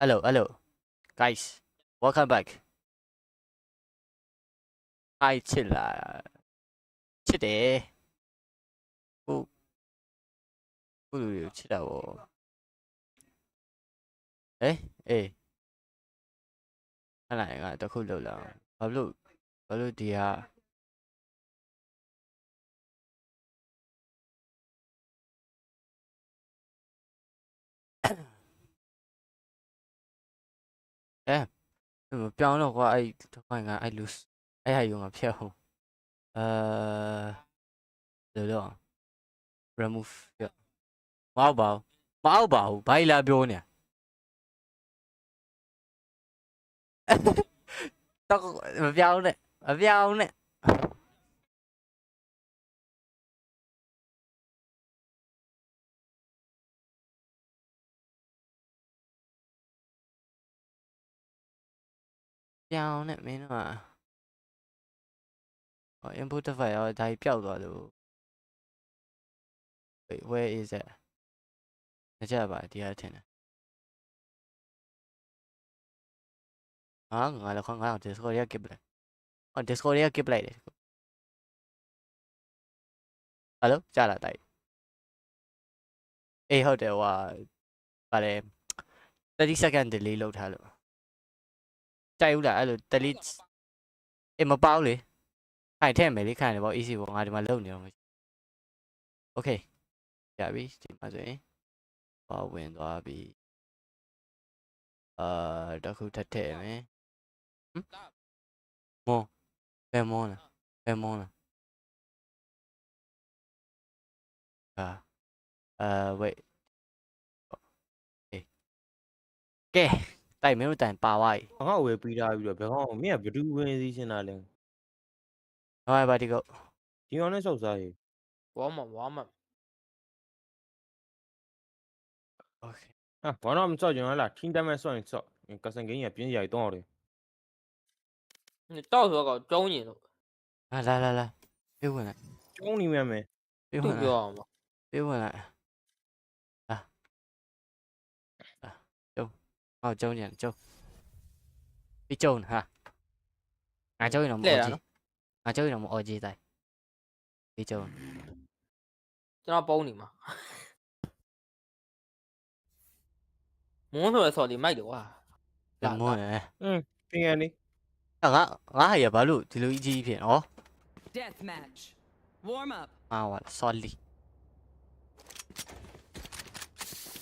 Hello, hello. Guys, welcome back. Hi, ချစ်လာချစ်တယ်ကိုကိုလူတွေကိုချစ်တာဗောဟေးအေးအဲ့ဒါငါတစ်ခုလောက်လာဘာလို့ဘာလို့ဒီဟာ မပြောင်းတော့ကွာအဲ့တော့ငါအဲ့လူအဲ့ဟာယူငါဖျက်အောင်အဲလောလော remove ဖျက်မအောင်ပါဘူးမအောင်ပါဘူးဘာလာပြောနေတော့မပြောင်းနဲ့မပြောင်းနဲ့ ပြောင်းနဲ့မင်းတို့ကဟော input device ရောဒါကြီးပျောက်သွားလို့ wait where is it ငကြပါဒီဟာထင်တယ်ဟာငါလည်းခေါင်းငါ့ Discord ရကစ်ပလိုက်ဟော Discord ရကစ်ပလိုက်တယ်ဟယ်လိုကြားလာတိုက်အေးဟုတ်တယ်ဟွာဗါလေ30 second delay လောက်ထားလို့ ကြိုက်ဦးလားအဲ့လို delete အေးမပေါလေခိုင်ထဲ့မယ်လေခိုင်တယ်ဗော easy ဗောငါဒီမှာလုံနေတော့မရှိ okay ရပြီဒီမှာဆိုရင်ပါဝင်သွားပြီအာတစ်ခုထပ်ထည့်မယ်ဟမ်မောဘယ်မောလဲဘယ်မောလဲအာအာ wait ကဲ တိုက်မင်းတို့တိုင်ပါသွားပြီ ငါ့ကိုဝယ်ပြီးသားပြီးတော့ဘယ်ကောင်မင်းကဘယ်သူဝင်စီးရှင်းတာလဲ ဟောပါဒီကုတ် ဒီကောင်နဲ့ဆောက်စားရေ ဝါမဝါမ okay ဟာဘာတော့မဆောက်ကြလားထင်းတမ်းမဲ့ဆောက်ရင်ဆောက်ကစန်ကင်းကြီးကပြင်းစရာကြီးတောင်းရတယ် 你到时候搞招你了， လာလာလာလာပြေးဝင်လိုက် ကျုံးနေမြန်မယ် ပြေး 对 ဟောကျုံကျန်ကျုံပြီးကျုံဟာငါကျုံရင်တော့မအော်ကြီးငါကျုံရင်တော့မအော်ကြီးတိုင်းပြီးကျုံကျွန်တော်ပုံနေမှာမွန်းဆိုရဆော်လီမိုက်တော့ဟာမွန်းရယ်อืมသင်ကန်နေငါငါဟာရဘာလို့ဒီလိုကြီးဖြစ်နော် Death match warm up ဟာဝါဆော်လီ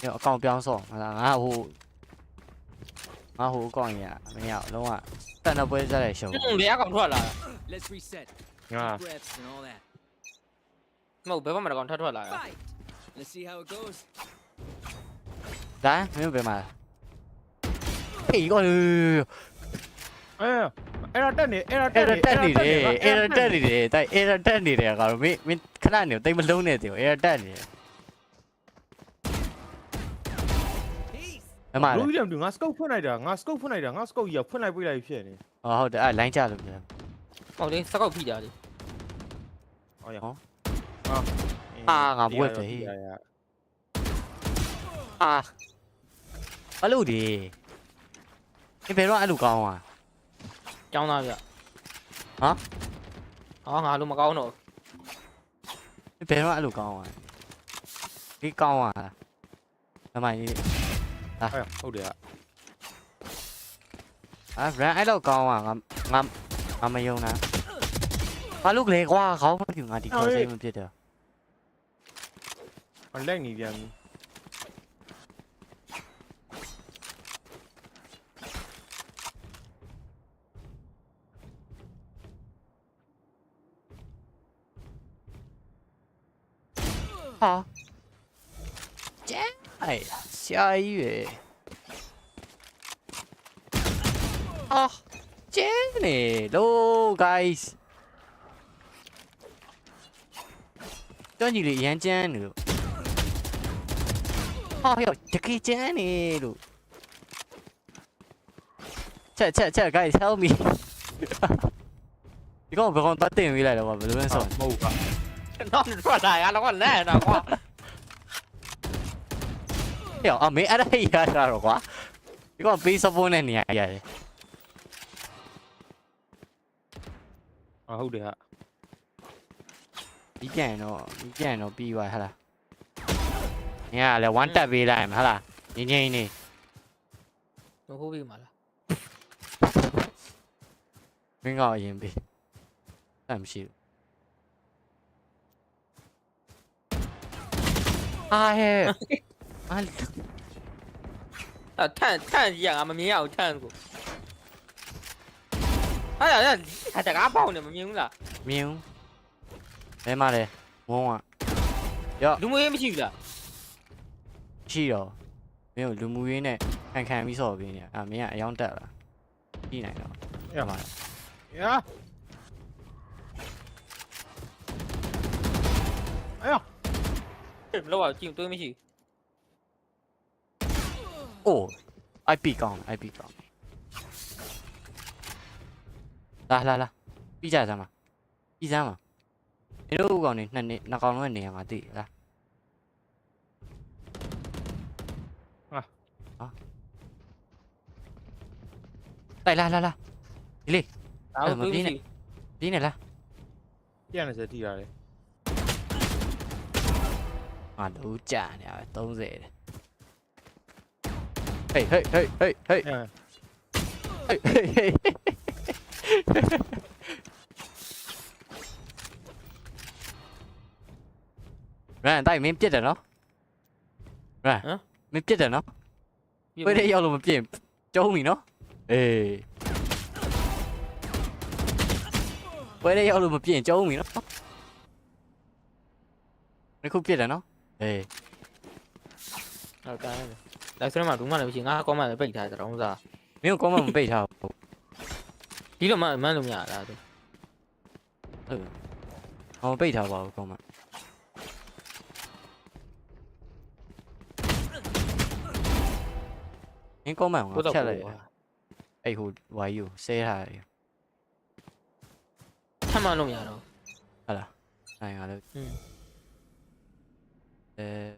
ညအကောင်ပြောင်းဆော့ငါဟို ငါဟိုအကောင့်ရမင်းရလုံးဝတန်တော့ပွဲစားတဲ့ရှုံး 这种脸搞出来了， Let's reset. ငါ Breaths and all that. 那我别方面的搞出来了。 Fight. Let's see how it goes. ဒါမင်းဘယ်မှာဟေးကော အဲအဲ့ဒါတက်နေအဲ့ဒါတ အဲ့ က် ဒါ နေ တက်နေတယ်အဲ့ဒါတက်နေတယ်တိုက်အဲ့ဒါတက်နေတယ်ကောင်မင်းမင်းခဏနေတိတ်မလုံးနဲ့တေအဲ့ဒါတက်နေတယ် မမလားဘူးတယ်မလို့ငါ scope ဖွင့်လိုက်တာငါ scope ဖွင့်လိုက်တာငါ scope ကြီးကဖွင့်လိုက်ပြလိုက်ဖြစ်နေအော်ဟုတ်တယ်အဲ့လိုင်းကြလို့ပြန်ဟောင်းလေးစကောက်ဖိတာလေအော်ရဟောအာငါဘွက်တယ်ဟေးအာအဲ့လိုဒီဒီဘယ်တော့အဲ့လိုကောင်းอ่ะကျောင်းသားဗျဟာဟောငါလိုမကောင်းတော့ဒီဘယ်တော့အဲ့လိုကောင်းอ่ะဒီကောင်းอ่ะမမကြီး à, 아야, 소리야. À, ra, rẽ đâu còn à, ngắm, ngắm, ngắm à, mày yêu nè. À, lúc lề qua khó không thì ngài đi khỏi Ôi. mình biết được. còn lag nhỉ vậy? Hả? Chết. Ây da. ရှာကြီးပဲအာကျင်းနေလို့ guys တွန်းကြီးလေးရမ်းကျန်းနေလို့ဟာဟေ့တကယ်ကျန်းနေလို့ချက်ချက်ချက် guys help me ဒီကောင်ဘယ်ကောင်တတ်တင်ပေးလိုက်တော့ဗာဘယ်လိုလဲဆိုမဟုတ်ပါ not try ရအောင်ကလည်းတော့ကွာ ဟေ့အမေအဲ့ဒါရတာတော့ကွာဒီကောင်ပေး support နဲ့နေရရတယ်အာဟုတ်တယ်ဟာဒီပြန်ရင်တော့ဒီပြန်ရင်တော့ပြီးသွားဟဟလား။နေရလေ one tap ပေးလိုက်မှာဟဟလား။ငင်းငင်းနေမဟုတ်ပြီမလားမင်းကအရင်ပေး။အဲ့မရှိဘူး။အာဟဲ့။အာ 啊，探探一样啊，没明有探过。哎呀呀，还在干包呢，没明了， မြင်ဦး။ဘယ်မှာလဲ။ဝုန်းကရော့ 都没没去了。 ရှိတော့မင်းကိုလူမှုရေးနဲ့ခံခံပြီးဆော့ပေးနေ။အာမင်းကအယောင်တက်လာ။ပြီးနိုင်တော့ ရ မှာ ရ哎呀，老啊，进都没去。 ။ အိုး IP ကောင်း IP ကောင်းလာလာလာပြီးကြစမ်းပါပြီးစမ်းပါမင်းတို့ကောင်နေနှစ်နှစ်နှစ်ကောင်လုံးနေရမှာသိလားဟာဟာတိုက်လာလာလာဒီလေးဒါမပြီးနေပြီးနေလားပြန်နေစတိရတယ်ငါလုံးကြာနေရ30တဲ့ Hey, hey, hey, hey, hey. Yeah. Hey, hey, hey. Tay mém chết rồi nó. Ra. Hả? Chết rồi nó. Với đây vô luôn một chìm. Trốn mình nó. Ê. Với đây vô luôn một chìm trốn mình nó. Nó không chết rồi nó. Ê. Ở. 来这嘛，中嘛都不行，俺高嘛被他这种子，没有高嘛被他，你怎么慢都没来的？嗯，我被他吧，高嘛。你高嘛，我出嚟，哎好位要 say 下嚟，出嘛都唔入到，係啦，係我都，嗯，誒，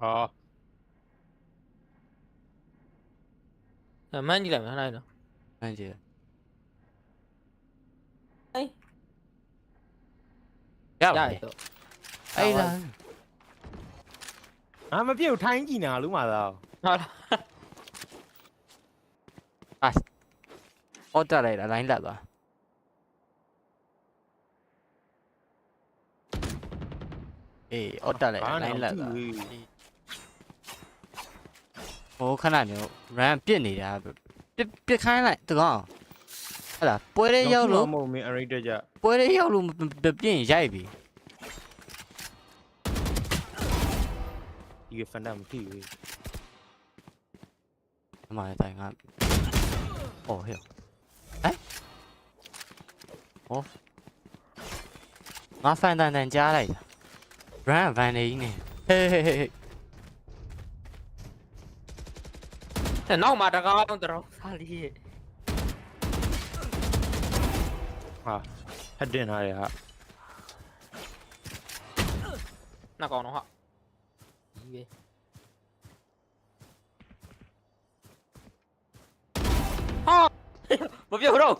哦。 အဲအော်မန်းကြည့်လိုက်မယ်နိုင်တော့မှန်ကြည့်အေးရရပါရပြီတော့အဲ့လားငါမပြည့်ဘူးထိုင်းကြည့်နေတာလူမှာသာဟုတ်လားအော်တက်လိုက်တာလိုင်းလက်သွားအေးအော်တက်လိုက်တာလိုင်းလက်သွား ဟိုခဏနေ run ပြစ်နေတာပြစ်ပြစ်ခိုင်းလိုက်တကောင်ဟဲ့လားပွဲရဲရောက်လို့ မဟုတ်မင်း array တက်ကြ ပွဲရဲရောက်လို့မမပြစ်ရင်ရိုက်ပြီ ဒီကဖန်တာမထိဘူး အမှန်တိုင်းကအော်ဟဲ့ဟမ်ဟောငါဖန်တန်တန်ကြားလိုက်တာ run ဗန်နေကြီးနေဟေးဟေးဟေး နောက်မှာတကားတော့တရောင်းစားလေးရဲ့ဟာဟက်တင်ထားတယ်ဟာနှစ်ကောင်တော့ဟာကြီးပဲဟာမပြောတော့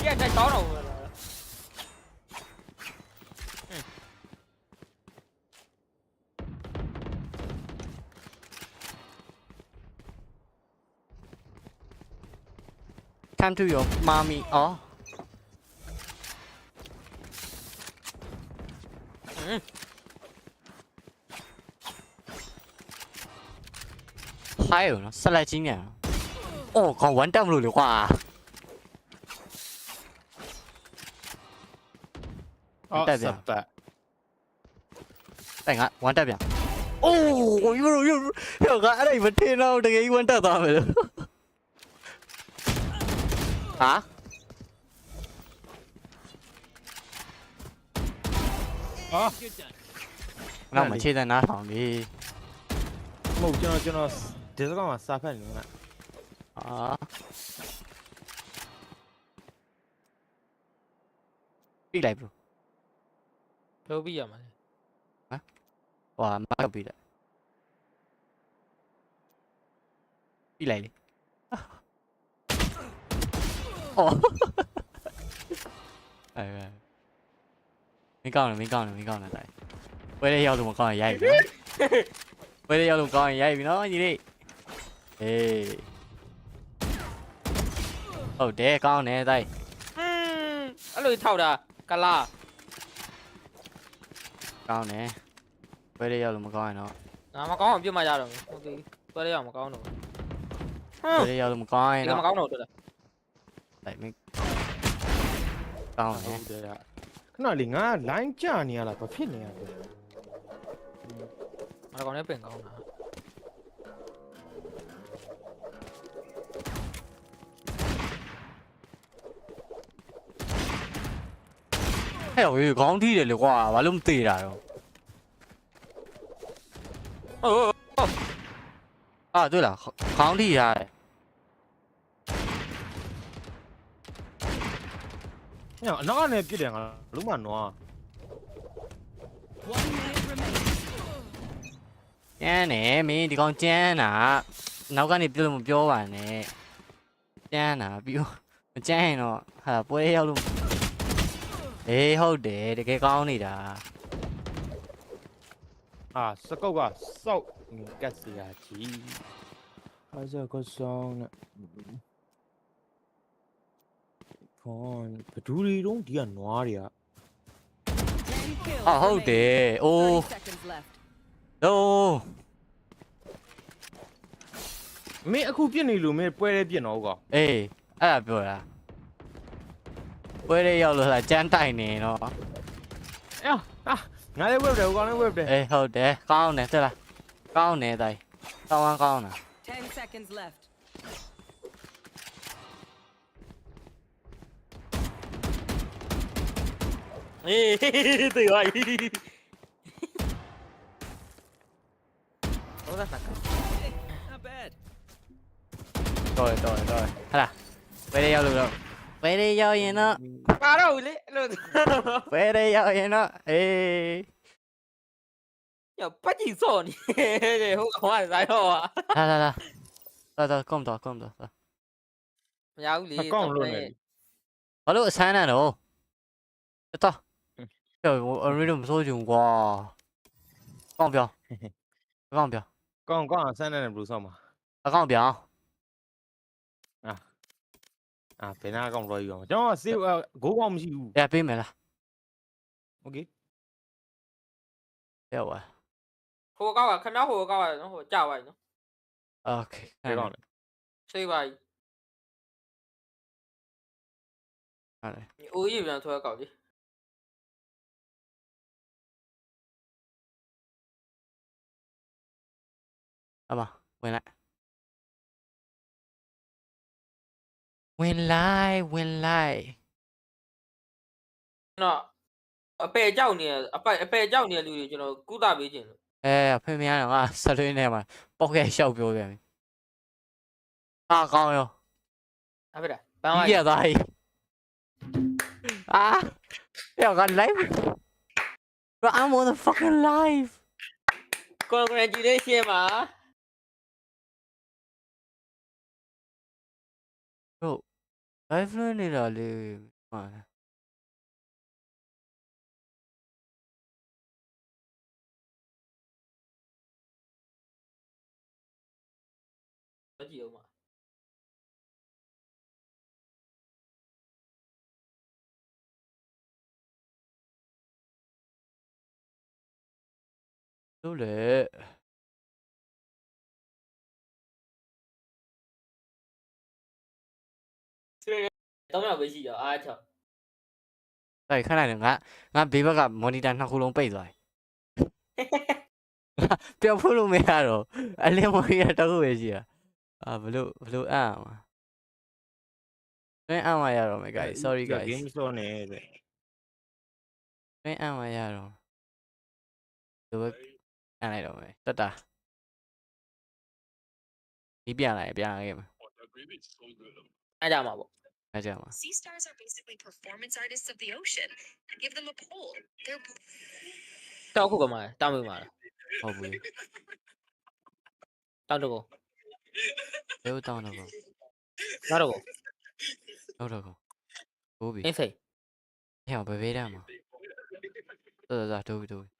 ကြည့်ရတဲ့တောင်းတော့ time to your mommy อ๋อ还有呢，再来经验。哦，搞完弹จริ，งเนี่ยโอ้ของวันเได้เปล่าโอ้ยมันอยู่อยู่ยดี๋ยวกัยอะไรประเทศเราแต่ไงวันได้ตามไปเลย You're done. နောက်မှခြေတန်းနားထောင်ပြီမဟုတ်ကျွန်တော်ကျွန်တော်ဒီစကောင်မှာစာဖတ်နေလို့ကအာပြလိုက်ဘလို့ပြောပြရမှာလေဟွာမတ်ပြီးလိုက်ပြီးလိုက်လေအော်အဲမင်းကောင်းတယ်မင်းကောင်းတယ်မင်းကောင်းတယ်တိုင်းပွဲလေးရောက်လို့ khổ. Đấy, Mình con này, mình con này, mình con này tại Quay đây heo tụi một con này dây đây heo tụi một con này dây nó gì đi. Ê. Ồ đế con nè tay Á hmm, lùi thầu đà Cà la. Con nè. Quay đây heo tụi một con này nó. Nó mà có không chứ mà ra rồi Quay đây heo một con rồi Quay đây heo một con này nó. လေးရောက်လို့မကောင်းရင် ဒီက တော့ မကောင်းတော့တော်တယ် တိုက်မင်းကောင်းတ ဟု ယ် တ်တယ်ခဏလေးငါ line ကြနေရလားဘာဖြစ်နေရလဲ ငါကောင်လည်းပင်ကောင်းတာ ဟဲ့ဝေးခေါင်းထိတယ်လေကွာဘာလို့မသေးတာတော့ ဟုတ်ဟုတ် အာတွေ့လားခေါခေါင်းထိရတယ် ညအနောက်ကနေပြစ်တယ်ငါလုံးမနွား One minute remaining. ကျန်းတယ်မင်းဒီကောင်ကျန်းတာနောက်ကနေပြောလို့မပြောပါနဲ့ကျန်းတာပြီးတော့မကျန်းရင်တော့ဟာပွဲရောက်လို့အေးဟုတ်တယ်တကယ်ကောင်းနေတာအာစကုတ်ကစောက်ကတ်စီယာကြီးဟာဇာကဆော င်နဲ့ခွန်ဘဒူရီတုံးဒီကနွားတွေက Ten kills အာဟုတ်တယ် remaining. အိုး30 seconds left. ဒိုးမင်းအခုပြစ်နေလို့မင်းပွဲရဲပြစ်တော့ကောအေးအဲ့ဒါပြောတာပွဲလေးရောက်လို့လားကျန်းတိုင်နေတော့အာအာငါလည်းဝက်တယ်ဟိုကောင်လည်းဝက်တယ်အေးဟုတ်တယ်ကောင်းတယ်တဲ့လားကောင်းတယ်တိုင်ကောင်းကောင်းကောင်းတာ10 seconds left. từ rồi rồi rồi. Rồi hay là video được rồi giao gì nó. Ba đâu đấy, luôn, về đây giao gì nó. Ê. Nhở bắt gì sồn để không có ai giải đâu à? Là là là rồi rồi không được không được rồi. Nhau lý con luôn này. có lỗi sai nào? Đâu 됐다. 哎，我 a r e n 不收标放！刚表，刚刚，刚刚三点点不收嘛？他，刚表。啊啊，别那刚多个，叫我收啊，我刚不收。哎，别没了。OK。要我。火高啊！看到火高啊！然后价位呢？OK，别讲了。谁吧？看。你我一不想出来搞的。Ờ, à mà quên lại. Quên lại quên lại. Nó အပယ်ကြောက်နေအပယ်အပယ်ကြောက်နေတဲ့လူတွေကျွန်တော်ကုသပေးခြင်းလို့အဲဖေမရတော့ကဆလွင်းထဲမှာပေါက်ကဲရှောက်ပြောပြန်ပြီဟာကောင်းရောအဖေဒါဘန်ဝိုင်းပြသွားပြီအာပြောက live bro i'm on the fucking live congratulations ပါ そう。ライブラリラで、まあね。ジよ、まあ。どれ လေတော့ရောက်ပဲရှိရအားချောတိုက်ခဏနေငါငါဘေးဘက်က monitor နှစ်ခုလုံးပိတ်သွားပြီပြောဖို့လို့မရတော့အလင်း monitor တစ်ခုပဲရှိတာအာဘလို့ဘလို့အံ့မှာတွင်းအံ့မှာရတော့မယ် guys sorry guys game ဆော့နေတဲ့တွင်းအံ့မှာရတော့ဒီဘက်အံ့လိုက်တော့မယ်တတ်တာဒီပြန်လိုက်ပြန်လာခဲ့မှာအားကြမှာပေါ့ အားကြမှာ Sea stars are basically performance artists of the ocean. Give them a poll. They're တောက်ခုကမှတောက်မိမှာလား ဟုတ်ဘူးလေ တောက်တော့ ဘယ်လိုတောင်းတော့ကော ငါတော့ ဟုတ်တော့ကောဘိုးပြီ အင်းစိတ် ဟဲ့အောင်ဘယ်ဘေးတမ်းမှာတော်တော်တော်တိုးပြီတိုးပြီ